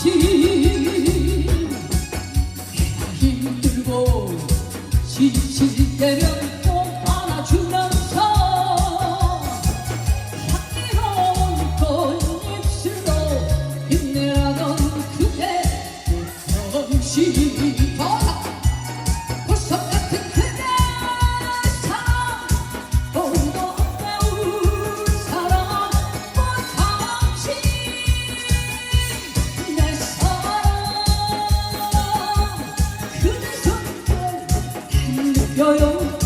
없이 힘들고 지칠 때면 꼭 안아주면서 향기로운 그 꽃입술로 빛내라던 그대 그 없이 要勇